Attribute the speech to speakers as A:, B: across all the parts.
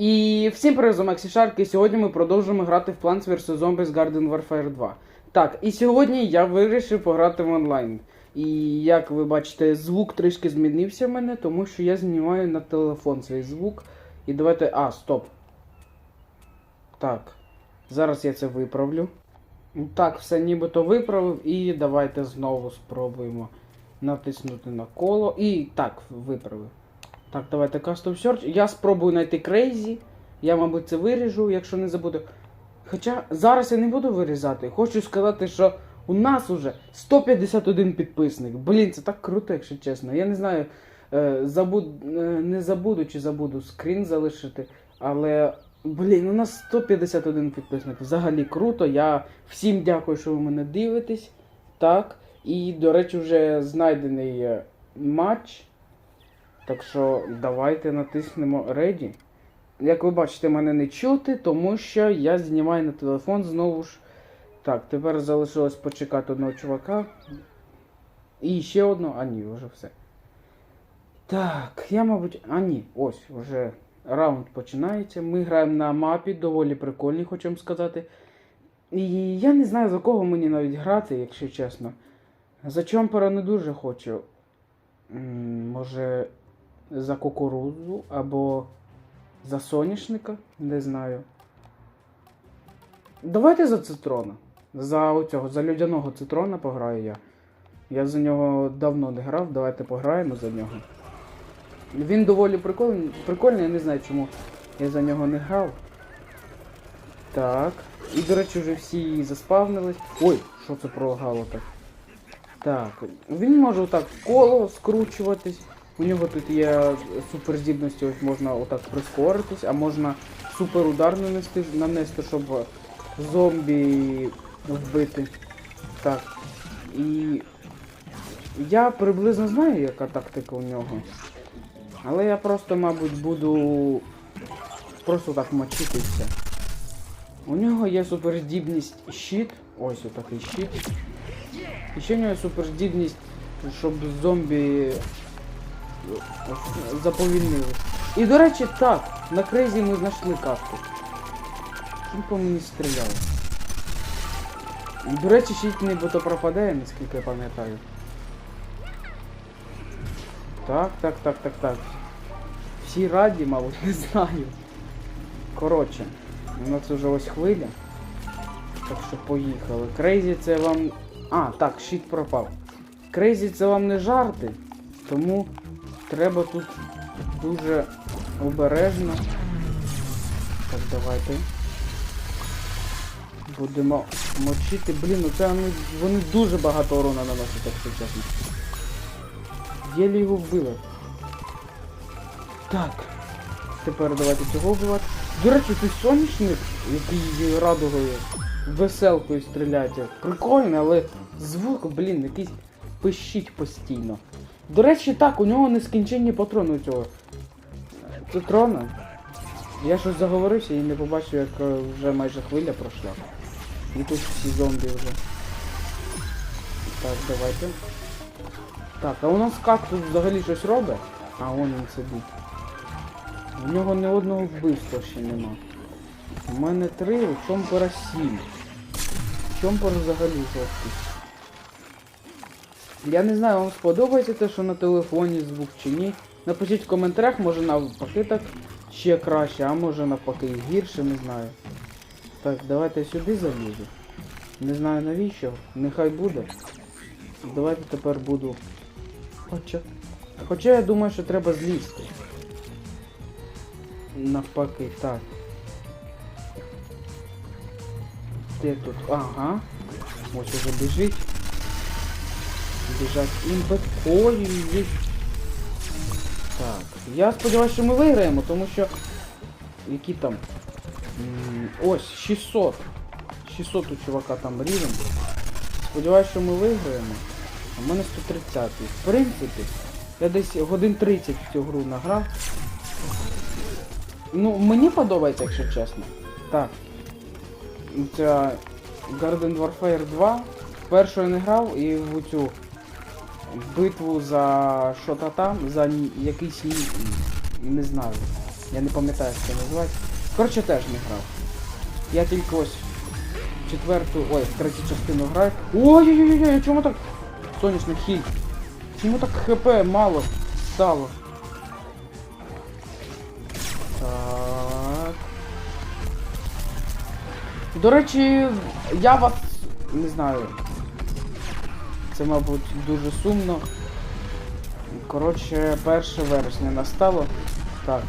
A: І всім привіт, Шарк, і сьогодні ми продовжуємо грати в Plants vs. Zombies Garden Warfare 2. Так, і сьогодні я вирішив пограти в онлайн. І як ви бачите, звук трішки змінився в мене, тому що я знімаю на телефон цей звук. І давайте. А, стоп. Так. Зараз я це виправлю. Так, все нібито виправив, і давайте знову спробуємо натиснути на коло. І так, виправив. Так, давайте Custom Search. Я спробую знайти Crazy. Я, мабуть, це виріжу, якщо не забуду. Хоча зараз я не буду вирізати. Хочу сказати, що у нас уже 151 підписник. Блін, це так круто, якщо чесно. Я не знаю, е, забуд... е, не забуду чи забуду скрін залишити. Але, блін, у нас 151 підписник. Взагалі круто. Я всім дякую, що ви мене дивитесь. Так. І, до речі, вже знайдений е, матч. Так що давайте натиснемо Ready. Як ви бачите, мене не чути, тому що я знімаю на телефон знову ж. Так, тепер залишилось почекати одного чувака. І ще одного. А ні, вже все. Так, я, мабуть. А ні, ось, вже раунд починається. Ми граємо на мапі, доволі прикольній, хочу вам сказати. І я не знаю за кого мені навіть грати, якщо чесно. За чомпера не дуже хочу. М, Може за кукурудзу або за соняшника, не знаю. Давайте за цитрона. За оцього, за людяного цитрона пограю я. Я за нього давно не грав, давайте пограємо за нього. Він доволі прикольний, прикольний, я не знаю чому я за нього не грав. Так. І, до речі, вже всі заспавнились. Ой, що це пролагало так? Так, він може отак коло скручуватись. У нього тут є суперздібності, ось можна отак прискоритись, а можна суперудар нанести, нанести, щоб зомбі вбити. Так. І я приблизно знаю, яка тактика у нього. Але я просто, мабуть, буду просто так мочити і все. У нього є суперздібність щит. Ось отакий щит. І ще в нього суперздібність, щоб зомбі заповільнили. І до речі, так, на крейзі ми знайшли карту. Він по мені стріляв. До речі, щит нібито пропадає, наскільки я пам'ятаю. Так, так, так, так, так. Всі раді, мабуть, не знаю. Коротше, у нас вже ось хвиля. Так що поїхали. Крейзі це вам. А, так, щит пропав. Крейзі це вам не жарти, тому треба тут дуже обережно. Так, давайте. Будемо мочити. Блін, ну це вони, вони дуже багато урона наносять, якщо чесно. Єлі його вбили. Так. Тепер давайте цього вбивати. До речі, той сонячник, який радугою веселкою стріляти. Прикольно, але звук, блін, якийсь пищить постійно. До речі, так, у нього нескінченні патрони у цього. Цитрона. Я щось заговорився і не побачив, як е, вже майже хвиля пройшла. І тут всі зомбі вже. Так, давайте. Так, а у нас как тут взагалі щось робить? А он він сидить. У нього ні одного вбивства ще нема. У мене три, у чомпера сім. Чомпер взагалі жорсткий. Я не знаю, вам сподобається те, що на телефоні звук чи ні. Напишіть в коментарях, може навпаки так ще краще, а може навпаки гірше, не знаю. Так, давайте сюди залізу. Не знаю навіщо, нехай буде. Давайте тепер буду. Хоча. Хоча я думаю, що треба злізти. Навпаки, так. Де тут? Ага. Ось уже біжить. Біжать ой. Так. Я сподіваюся, що ми виграємо, тому що. Які там? Ось, 600. 600 у чувака там рівень. Сподіваюся, що ми виграємо. В мене 130. В принципі, я десь годин 30 в цю гру награв. Ну, мені подобається, якщо чесно. Так. Ця Garden Warfare 2. Першу я не грав і в цю битву за що-то там, за якийсь не знаю. Я не пам'ятаю, як це називається. Коротше, теж не грав. Я тільки ось четверту, ой, третю частину граю. Ой-ой-ой, чому так? Сонячний хіль. Чому так хп мало стало? Так. До речі, я вас не знаю. Це, мабуть, дуже сумно. Коротше, 1 вересня настало. Так.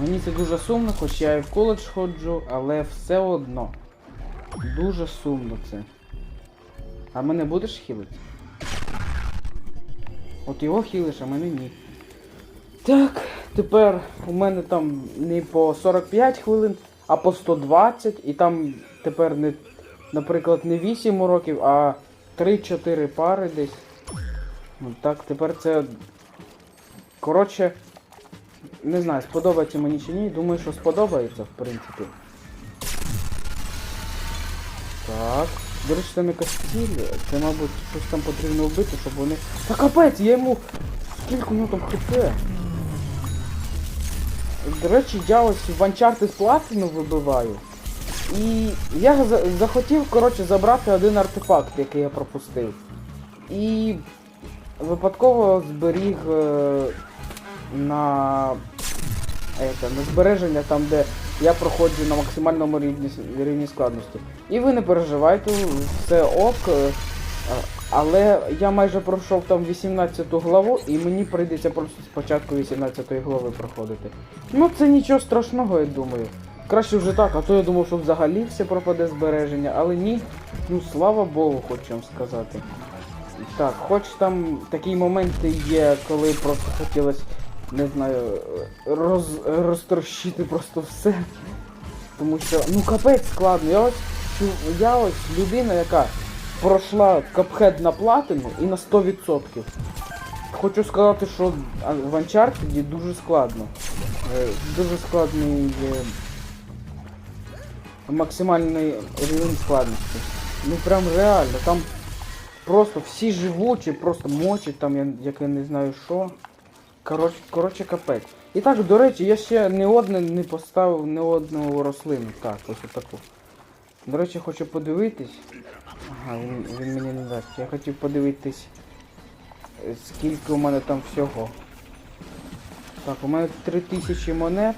A: Мені це дуже сумно, хоч я і в коледж ходжу, але все одно. Дуже сумно це. А мене будеш хілити? От його хілиш, а мене ні. Так, тепер у мене там не по 45 хвилин, а по 120. І там тепер не, наприклад, не 8 уроків, а 3-4 пари десь. Ну так, тепер це. Коротше, не знаю, сподобається мені чи ні. Думаю, що сподобається, в принципі. Так. До речі, там якась ціль. Це, мабуть, щось там потрібно вбити, щоб вони. Та капець, я йому. Скільки нього там хп? До речі, я ось в Uncharted платину вибиваю. І я захотів, коротше, забрати один артефакт, який я пропустив. І випадково зберіг е, на, это, на збереження там, де я проходжу на максимальному рівні, рівні складності. І ви не переживайте, все ок. е, Але я майже пройшов там 18 главу, і мені прийдеться просто спочатку 18 глави проходити. Ну це нічого страшного, я думаю. Краще вже так, а то я думав, що взагалі все пропаде збереження, але ні. Ну слава Богу, хочу вам сказати. Так, хоч там такі моменти є, коли просто хотілося, не знаю, роз, розтрощити просто все. Тому що, ну капець складно. Я ось, я ось людина, яка пройшла капхед на платину і на 100%. Хочу сказати, що в Uncharted дуже складно. Е, Дуже складний е, максимальний рівень складності. Ну прям реально, там просто всі живучі, просто мочать там, я, як я не знаю що. Коротше, коротше капець. І так, до речі, я ще не одне не поставив не одну рослину. Так, ось отаку. До речі, хочу подивитись. Ага, він, він мені не дасть. Я хотів подивитись, скільки у мене там всього. Так, у мене 3000 монет.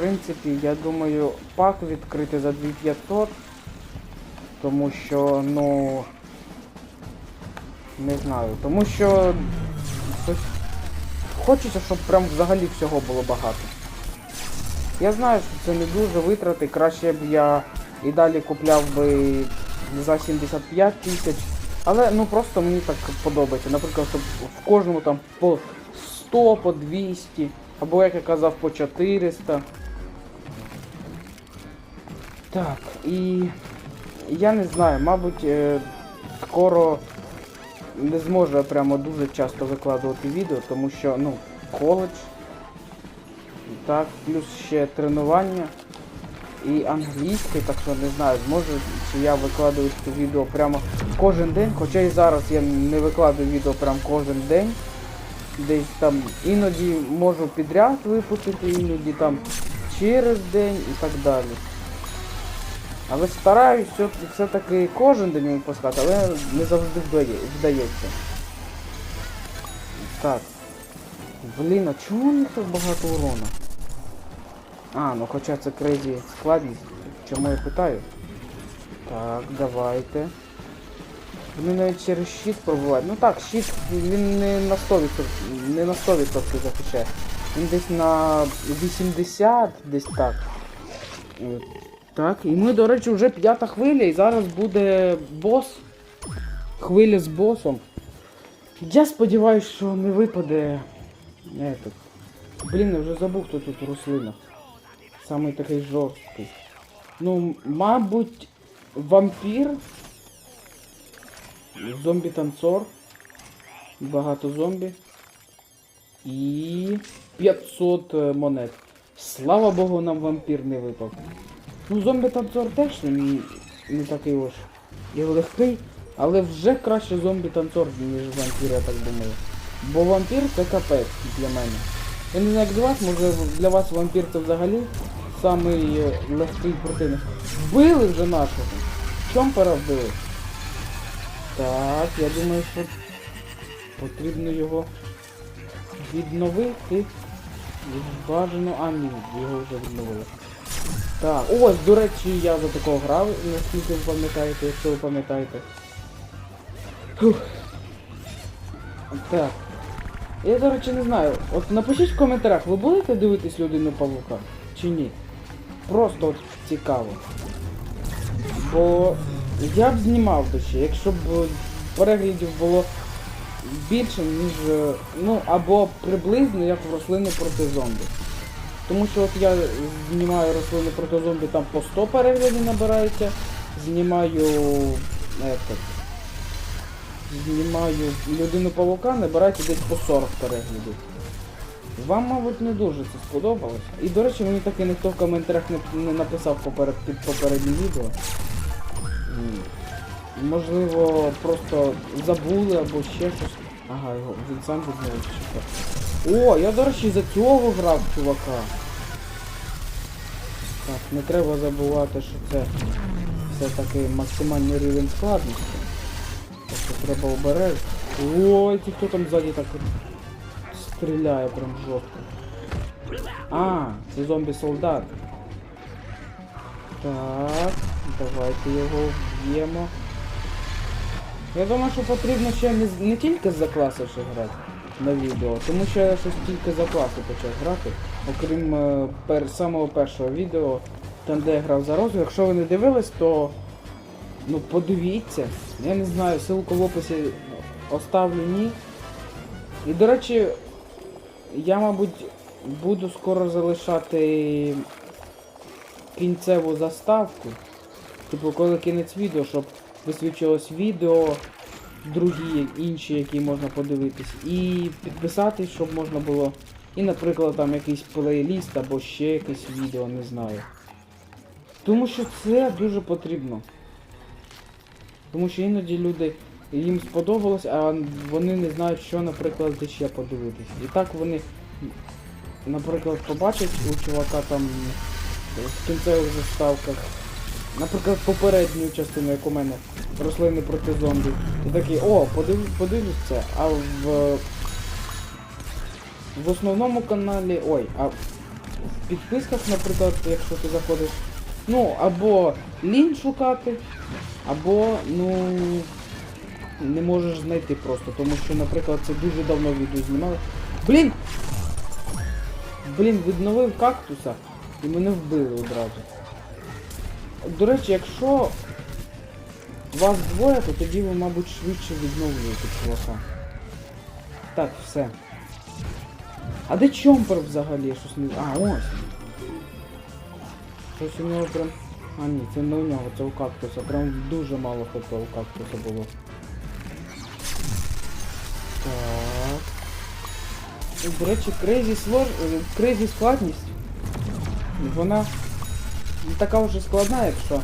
A: Принципі, я думаю, пак відкрити за 2500. Тому що, ну... Не знаю. Тому що... Хочеться, щоб прям взагалі всього було багато. Я знаю, що це не дуже витрати. Краще б я і далі купляв би за 75 тисяч. Але ну просто мені так подобається. Наприклад, щоб в кожному там по 100, по 200, або як я казав, по 400. Так, і я не знаю, мабуть, е, скоро не зможу прямо дуже часто викладувати відео, тому що, ну, коледж. Так, плюс ще тренування і англійський, так що не знаю, зможу чи я викладаю це відео прямо кожен день, хоча і зараз я не викладаю відео прямо кожен день. Десь там іноді можу підряд випустити, іноді там через день і так далі. Але стараюсь все- все-таки кожен день випускати, але не завжди вдає- вдається. Так. Блін, а чому у них так багато урона? А, ну хоча це крейзі складність. Чому я питаю? Так, давайте. Вони навіть через щит пробувають. Ну так, щит він не на 100%, не на 100% захищає. Він десь на 80, десь так. Е, Так, і ми, до речі, вже п'ята хвиля, і зараз буде бос. Хвиля з босом. Я сподіваюся, що не випаде. Этот. Блін, я вже забув, хто тут рослина. Самий такий жорсткий. Ну, мабуть, вампір. Зомбі-танцор. Багато зомбі. І 500 е, монет. Слава Богу, нам вампір не випав. Ну, зомбі-танцор теж не, не такий уж і легкий, але вже краще зомбі-танцор, ніж вампір, я так думаю. Бо вампір це капець для мене. Я не знаю, як до вас, може для вас вампір це взагалі самий е, легкий противник. Вбили вже нашого. Чомпера вбили. Так, я думаю, що потрібно його відновити. Бажано. А, ні, його вже відновили. Так, ось, до речі, я за такого грав, наскільки ви пам'ятаєте, якщо ви пам'ятаєте. Так. Я, до речі, не знаю. От напишіть в коментарях, ви будете дивитись людину павука? Чи ні? Просто от цікаво. Бо я б знімав би якщо б переглядів було більше, ніж. е, Ну, або приблизно як в рослини проти зомбі. Тому що от я знімаю рослини проти зомбі, там по 100 переглядів набирається. Знімаю. Этот, знімаю людину павука, набирається десь по 40 переглядів. Вам, мабуть, не дуже це сподобалось. І, до речі, мені таки ніхто в коментарях не, не написав поперед, під попереднім відео. Можливо, просто забули або ще щось. Ага, його він сам відмовився. О, я, до речі, за цього грав чувака. Так, не треба забувати, що це все-таки максимальний рівень складності. Так що треба обережно. Ой, ті хто там ззаді так стріляє прям жорстко. А, це зомбі-солдат. Так, давайте його вб'ємо. Я думаю, що потрібно ще не, не тільки за класи ще грати на відео, тому що я щось тільки за класи почав грати. Окрім е, пер, самого першого відео, там де я грав за розу. Якщо ви не дивились, то ну подивіться. Я не знаю, ссылку в описі оставлю ні. І до речі, я, мабуть, буду скоро залишати кінцеву заставку. Типу, коли кінець відео, щоб висвічилось відео, другі, інші, які можна подивитись. І підписатись, щоб можна було. І, наприклад, там якийсь плейліст або ще якесь відео, не знаю. Тому що це дуже потрібно. Тому що іноді люди їм сподобалось, а вони не знають, що, наприклад, де ще подивитись. І так вони, наприклад, побачать у чувака там в кінцевих заставках, наприклад, попередню частину, як у мене, рослини проти зомбі. І такий, о, подив, подивлюсь це, а в. В основному каналі. Ой, а в підписках, наприклад, якщо ти заходиш, ну, або лінь шукати, або, ну, не можеш знайти просто, тому що, наприклад, це дуже давно відео знімали. Блін! Блін, відновив кактуса і мене вбили одразу. До речі, якщо вас двоє, то тоді ви, мабуть, швидше відновлюєте чувака. Так, все. А де чомпер взагалі? Щось не... А, ось. Щось у нього прям... А ні, це не у нього, це у кактуса. Прям дуже мало хп у кактуса було. Так. До речі, крейзі слож... крейзі складність. Вона не така вже складна, якщо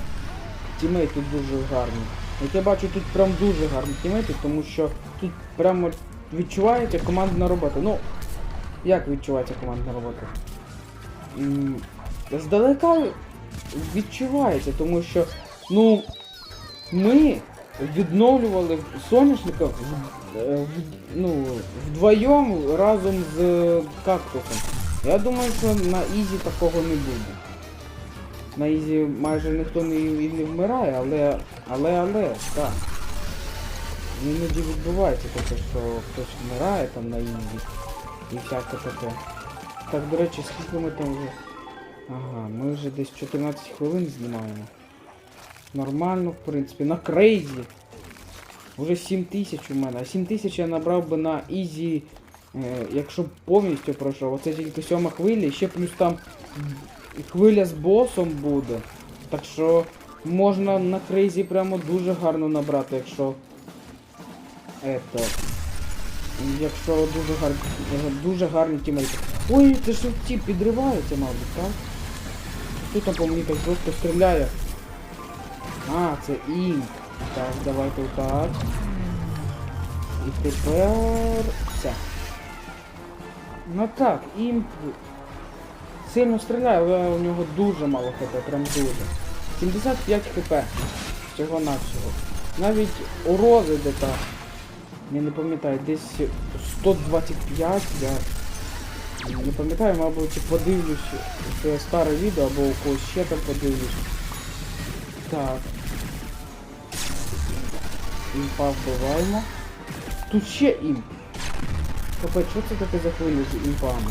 A: тімейти дуже гарні. Як я бачу, тут прям дуже гарні тімейти, тому що тут прямо відчувається командна робота. Ну, як відчувається командна робота? Здалека відчувається, тому що, ну, ми відновлювали соняшника е, ну, вдвоєм разом з кактусом. Я думаю, що на Ізі такого не буде. На Ізі майже ніхто не, і не вмирає, але, але, але, так. Іноді відбувається таке, що хтось вмирає там на Ізі і всяке таке. Так, до речі, скільки ми там вже... Ага, ми вже десь 14 хвилин знімаємо. Нормально, в принципі, на крейзі. Уже 7 тисяч у мене. А 7 тисяч я набрав би на ізі, е, якщо б повністю пройшов. Оце тільки сьома хвиля, ще плюс там хвиля з босом буде. Так що можна на крейзі прямо дуже гарно набрати, якщо. Ето. Якщо дуже гарні, дуже гарні тімейти. Ой, це ж ті підриваються, мабуть, так? Хто там по мені так жорстко стріляє? А, це інк. Так, давайте отак. І тепер... все. Ну так, імп сильно стріляє, але у нього дуже мало хп, прям дуже. 75 хп. Всього навсього. Навіть у Рози де та. Я не пам'ятаю, десь 125 я. Не пам'ятаю, мабуть, подивлюсь старе відео або у когось ще там подивлюсь. Так. Імпа вбиваємо. Тут ще імп. Капець, що це таке за хвиля з імпами?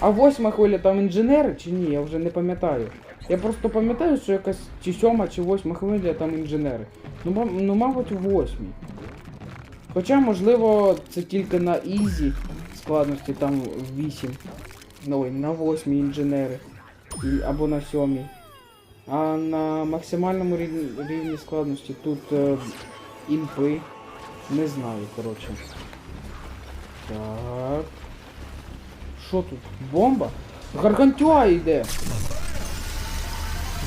A: А восьма хвиля там інженери чи ні? Я вже не пам'ятаю. Я просто пам'ятаю, що якась чи сьома, чи восьма хвиля там інженери. Ну, ну мабуть, восьмій. Хоча, можливо, це тільки на ізі складності там 8. Ну, ой, на 8 інженери. І, або на 7. А на максимальному рівні, рівні складності тут е, імпи. Не знаю, коротше. Так. Що тут? Бомба? Гаргантюа йде!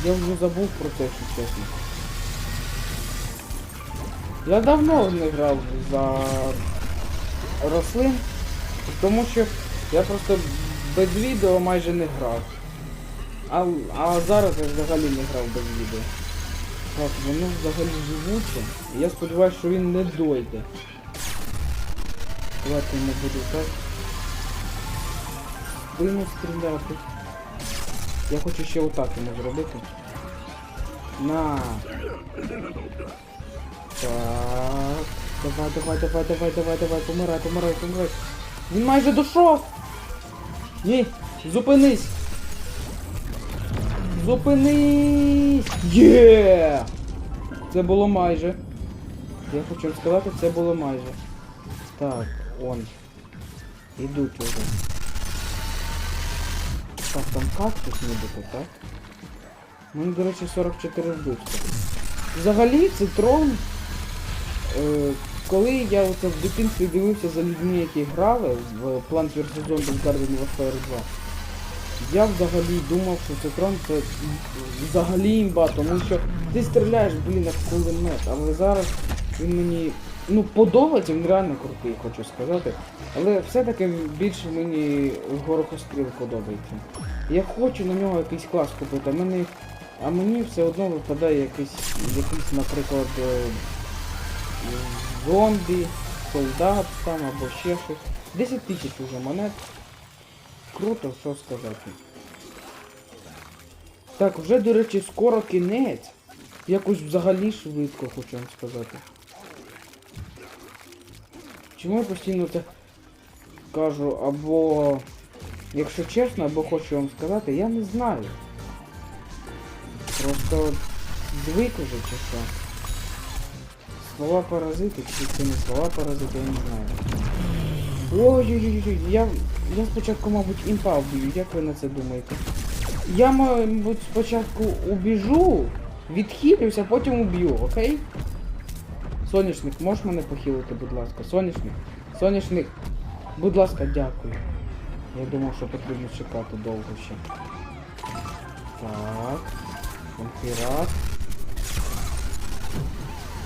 A: Я вже забув про це, якщо чесно. Я давно не грав за рослин, тому що я просто без відео майже не грав. А, а зараз я взагалі не грав без відео. Так, воно взагалі живуче. Я сподіваюся, що він не дойде. Давайте не буду так. Спину стріляти. Я хочу ще отак йому зробити. На. Так. Давай, давай, давай, давай, давай, давай, помирай, помирай, помирай. Він майже дійшов! Ні, зупинись! Зупинись! Є! Це було майже. Я хочу сказати, це було майже. Так, он. Ідуть уже. Так, там кактус нібито, так? Ну, до речі, 44 вбивства. Взагалі, це трон. Е, коли я оце в дитинстві дивився за людьми, які грали в Plants vs. Zombies Garden Warfare 2, я взагалі думав, що це трон це взагалі імба, тому що ти стріляєш, блін, як кулемет, але зараз він мені ну подобається, він реально крутий, хочу сказати. Але все-таки більше мені горохостріл подобається. Я хочу на нього якийсь клас купити, а мені, а мені все одно випадає якийсь, якийсь наприклад, е, зомбі, солдат там або ще щось. 10 тисяч уже монет. Круто, що сказати. Так, вже, до речі, скоро кінець. Якось взагалі швидко, хочу вам сказати. Чому я постійно це кажу, або, якщо чесно, або хочу вам сказати, я не знаю. Просто звик уже чи що. Слова паразити, чи це не слова паразити, я не знаю. Ой-ой-ой, я, я спочатку, мабуть, імпа вб'ю, як ви на це думаєте? Я, мабуть, спочатку убіжу, відхилюся, потім уб'ю, окей? Соняшник, можеш мене похилити, будь ласка? Соняшник? Соняшник, будь ласка, дякую. Я думав, що потрібно чекати довго ще. Так. Вампірат.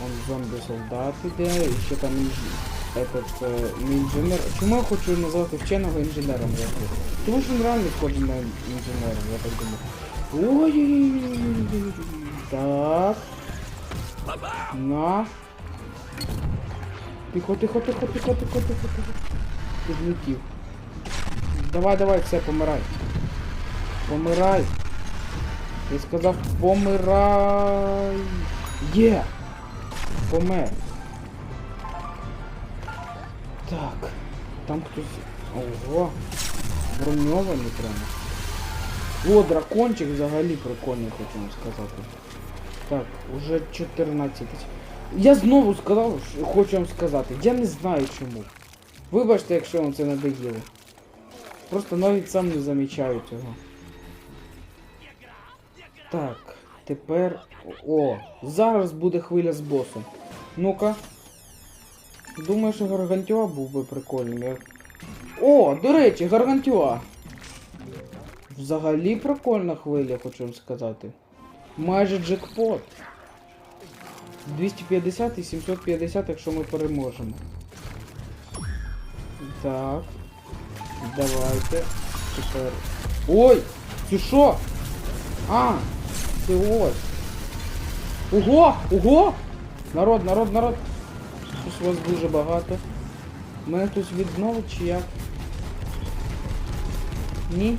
A: Вон зомбі солдат іде, і ще там. Этот, не інженер. Чому я хочу назвати вченого інженером? Тому що він реально схожий на інженера, я так думаю. Ой-ой-ой. Так. На. Тихо, тихо, тихо, тихо, тихо, тихо, тихо. Підлетів. Давай, давай, все, помирай. Помирай. Я сказав, помирай. Є! Помер. Так. Там хтось. Ого. Броньований прямо. О, дракончик взагалі прикольний, хочу вам сказати. Так, уже 14 тисяч. Я знову сказав, що хочу вам сказати. Я не знаю чому. Вибачте, якщо вам це надоїло. Просто навіть сам не замічаю цього. Так, тепер. О, зараз буде хвиля з босом. Ну-ка. Думаю, що Гаргантюа був би прикольним. О, до речі, Гаргантюа. Взагалі прикольна хвиля, хочу вам сказати. Майже джекпот. 250 і 750, якщо ми переможемо. Так. Давайте. Тепер. Ой! Це що? А! Це ось. Ого! Ого! Народ, народ, народ! Щось вас дуже багато. Мене хтось відновить чи як? Ні?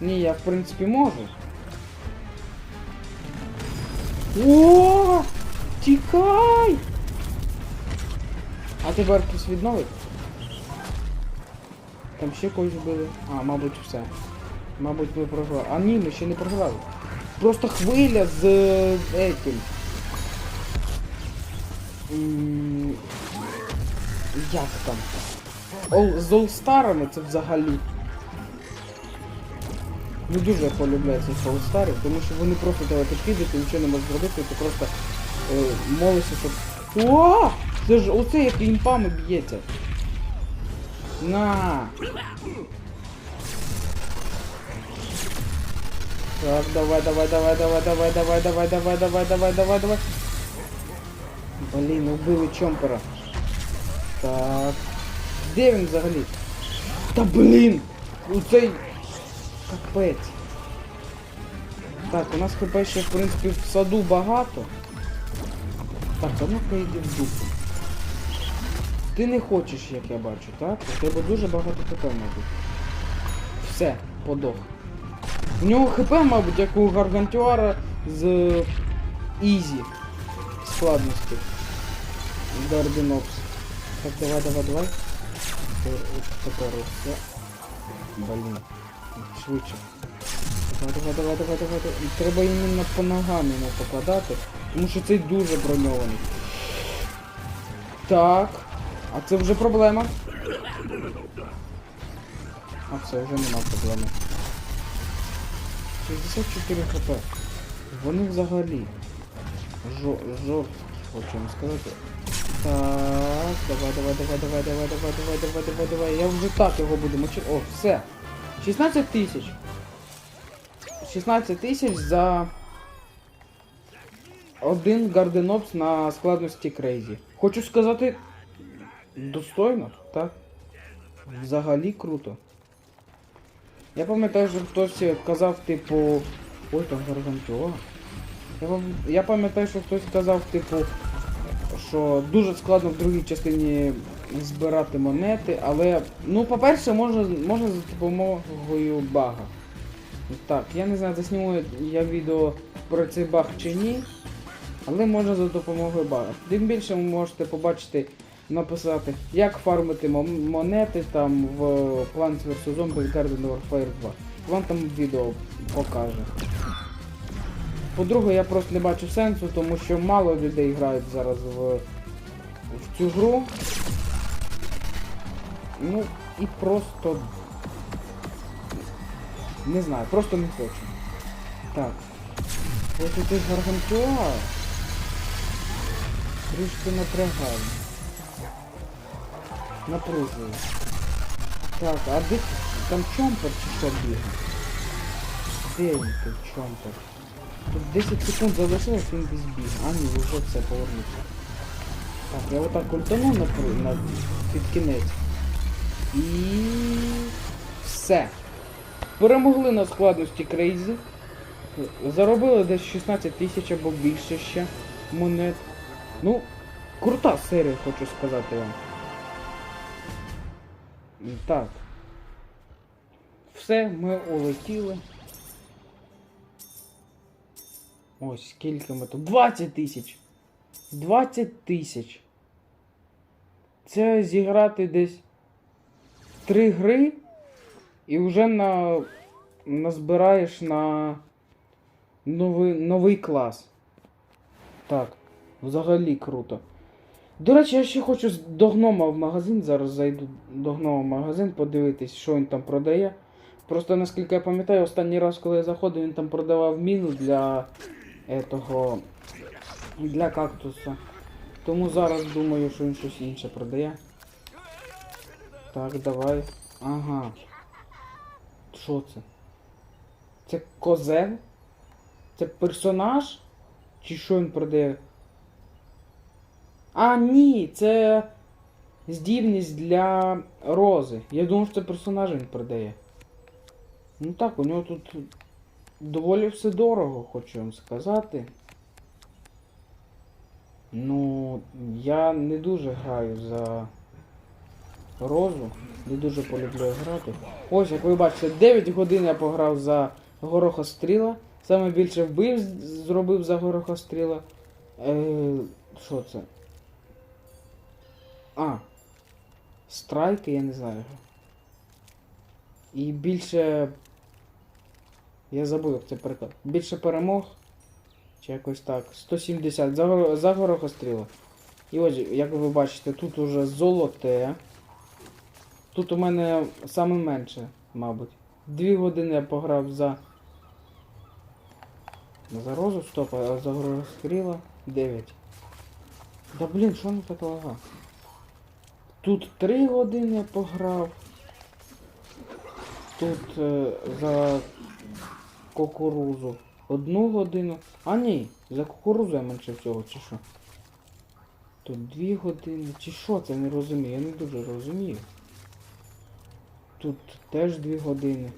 A: Ні, я в принципі можу. О! Тікай! А тепер хтось відновить? Там ще когось вбили. А, мабуть, все. Мабуть, ми програли. А ні, ми ще не програли. Просто хвиля з е, этим. М, Як там? Ол, з Олстарами це взагалі. Не дуже полюбляю цих Олстарів, тому що вони просто тебе підкидуть і нічого не можеш зробити, ти просто е, молишся, щоб. О! Це ж оце як імпами б'ється. На! Так, давай, давай, давай, давай, давай, давай, давай, давай, давай, давай, давай, давай. Блін, убили чомпера. Так. Де він взагалі? Та блін! У цей... Капець. Так, у нас хп ще в принципі в саду багато. Так, а ну-ка йди в дупу. Ти не хочеш, як я бачу, так? У тебе дуже багато хп, мабуть. Все, подох. У нього хп, мабуть, як у Гаргантюара з Ізі складності. Гарденопс. Так, давай, давай, давай. Тепер Швидше. Давай, давай, давай, давай, давай, давай. Треба іменно по ногам йому попадати. Тому що цей дуже броньований. Так. А це вже проблема. А все, вже нема проблеми. 64 хп. Вони взагалі. Жо жорсткі, хочу вам сказати. Так, давай, давай, давай, давай, давай, давай, давай, давай, давай, давай. Я вже так його буду мочити. О, все. 16 тисяч. 16 тисяч за один гарденопс на складності Крейзі. Хочу сказати, достойно, так? Взагалі круто. Я пам'ятаю, що хтось казав, типу. Ой, там гаргантюа. Я, пам- я пам'ятаю, що хтось казав, типу, що дуже складно в другій частині збирати монети, але, ну, по-перше, можна, можна за допомогою бага. Так, я не знаю, засніму я відео про цей баг чи ні, але можна за допомогою бага. Тим більше ви можете побачити, написати, як фармити монети там в Plants vs. Zombies Garden Warfare 2. Вам там відео покаже. По-друге, я просто не бачу сенсу, тому що мало людей грають зараз в, в цю гру. Ну і просто. Не знаю, просто не хочу. Так. Ось тут гаргантюа. Трішки напрягає. Напружує. Так, а де там чомпер чи що бігає? Де він тут чомпер? Тут 10 секунд залишилось, він десь біг. А ні, вже все повернувся. Так, я отак ультану на, на під кінець. І все. Перемогли на складності Крейзі. Заробили десь 16 тисяч або більше ще монет. Ну, крута серія, хочу сказати вам. Так. Все, ми улетіли. Ось скільки ми тут. 20 тисяч! 20 тисяч! Це зіграти десь 3 гри і вже на... назбираєш на новий, новий клас. Так, взагалі круто. До речі, я ще хочу до гнома в магазин. Зараз зайду до гнома в магазин, подивитись, що він там продає. Просто наскільки я пам'ятаю, останній раз, коли я заходив, він там продавав міну для етого. для кактуса. Тому зараз думаю, що він щось інше продає. Так, давай. Ага. Що це? Це козел? Це персонаж? Чи що він продає? А, ні, це. здібність для Рози. Я думав, що це персонаж він продає. Ну так, у нього тут доволі все дорого, хочу вам сказати. Ну, я не дуже граю за Розу. Не дуже полюблю грати. Ось, як ви бачите, 9 годин я пограв за Горохостріла. Саме більше вбив зробив за Горохостріла. Е, що це? А. Страйки, я не знаю. І більше. Я забув, як це переклад. Більше перемог. Чи якось так. 170 за, за горохостріла. І ось, як ви бачите, тут уже золоте. Тут у мене саме менше, мабуть. Дві години я пограв за. За розу, стоп, а за горохостріла 9. Да блін, що не така лага? Тут 3 години я пограв. Тут е, за кукурузу одну годину. А ні, за кукурузу я менше всього, чи що? Тут 2 години. Чи що це не розумію? Я не дуже розумію. Тут теж 2 години.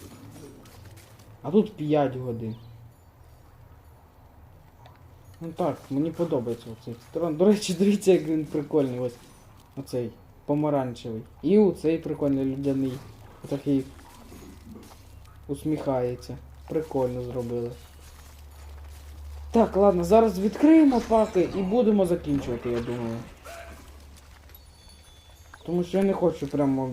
A: А тут 5 годин. Ну так, мені подобається оцей трон. До речі, дивіться, як він прикольний. Ось оцей помаранчевий. І оцей прикольний людяний. Такий усміхається. Прикольно зробили. Так, ладно, зараз відкриємо паки і будемо закінчувати, я думаю. Тому що я не хочу прямо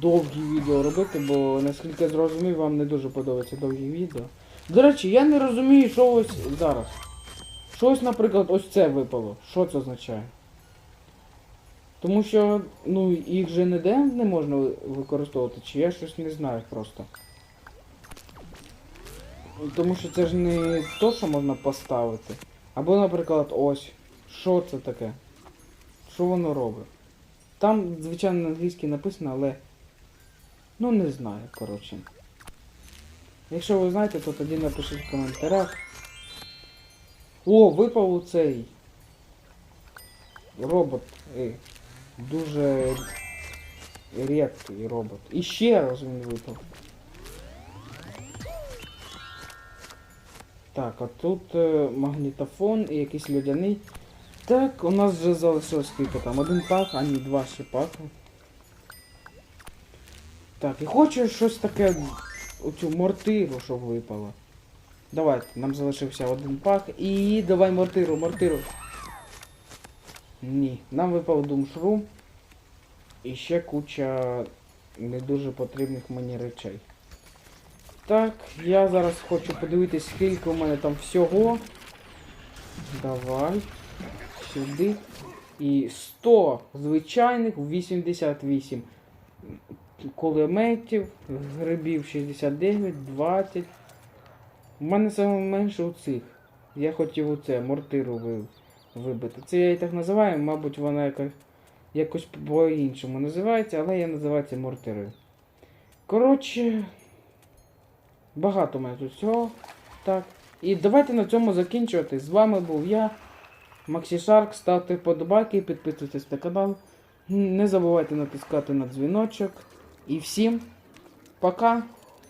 A: довгі відео робити, бо наскільки зрозумів, вам не дуже подобаються довгі відео. До речі, я не розумію, що ось зараз. Що ось, наприклад, ось це випало. Що це означає? Тому що, ну, їх же ніде не можна використовувати, чи я щось не знаю просто. Тому що це ж не то, що можна поставити. Або, наприклад, ось. Що це таке? Що воно робить? Там, звичайно, на англійській написано, але. Ну не знаю, коротше. Якщо ви знаєте, то тоді напишіть в коментарях. О, випав цей робот. Ей, дуже рідкий робот. І ще раз він випав. Так, а тут е, магнітофон і якийсь людяний. Так, у нас вже залишилось скільки там? Один пак, а ні, два ще паки. Так, і хочу щось таке, оцю мортиру, щоб випало. Давайте, нам залишився один пак. І давай мортиру, мортиру. Ні, нам випав думшрум. І ще куча не дуже потрібних мені речей. Так, я зараз хочу подивитись, скільки у мене там всього. Давай. Сюди. І 100 звичайних, 88 кулеметів, грибів 69, 20. У мене саме менше у цих. Я хотів оце, мортиру ви- вибити. Це я її так називаю, мабуть, вона якось, якось по-іншому називається, але я називаю це мортирою. Коротше, багато у мене тут всього. Так. І давайте на цьому закінчувати. З вами був я, Максі Шарк. Ставте вподобайки, підписуйтесь на канал. Не забувайте натискати на дзвіночок. І всім пока!